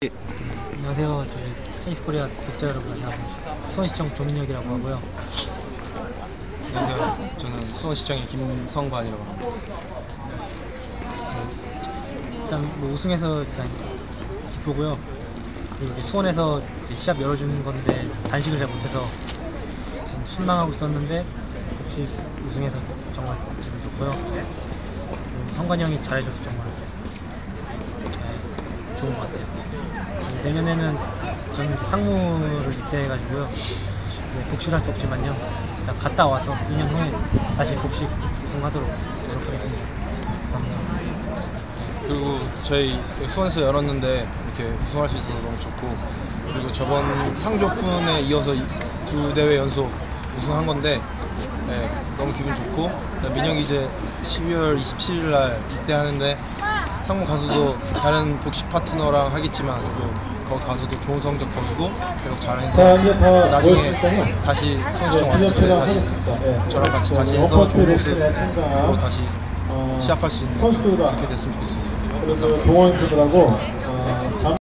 안녕하세요. 저희 테니스코리아 독자 여러분 안녕하세요. 수원시청 조민혁이라고 하고요. 안녕하세요. 저는 수원시청의 김성관이라고 합니다. 일단 뭐 우승해서 일단 기쁘고요. 그리고 이제 수원에서 이제 시합 열어주는 건데 단식을 잘 못해서 좀 실망하고 있었는데 역시 우승해서 정말 기분 좋고요. 그리고 성관이 형이 잘해줘서 정말 네, 좋은 것 같아요. 그리고 내년에는 저는 이제 상무를 입대해가지고요. 네, 복식을 할수 없지만요. 일단 갔다 와서 2년 후에 다시 복식 우승하도록 노력하겠습니다. 그리고 저희 수원에서 열었는데 이렇게 우승할 수 있어서 너무 좋고 그리고 저번 상조푼에 이어서 이- 두 대회 연속 우승한 건데 네, 너무 기분 좋고 민혁이 이제 12월 27일 날 입대하는데 상무 가서도 다른 복식 파트너랑 하겠지만 그래도 거기 가서도 좋은 성적 거두고 계속 잘해서 자 이제 다 나중에 모였으니까요. 다시 네, 왔을 때 다시. 예. 저랑 같이 다시 자, 해서 좋은 레슨에 모습으로 참가 다시 어, 시합할 수 있는 선수들과 그렇게 됐으면 좋겠습니다. 그리고 동호인들하고 어, 잠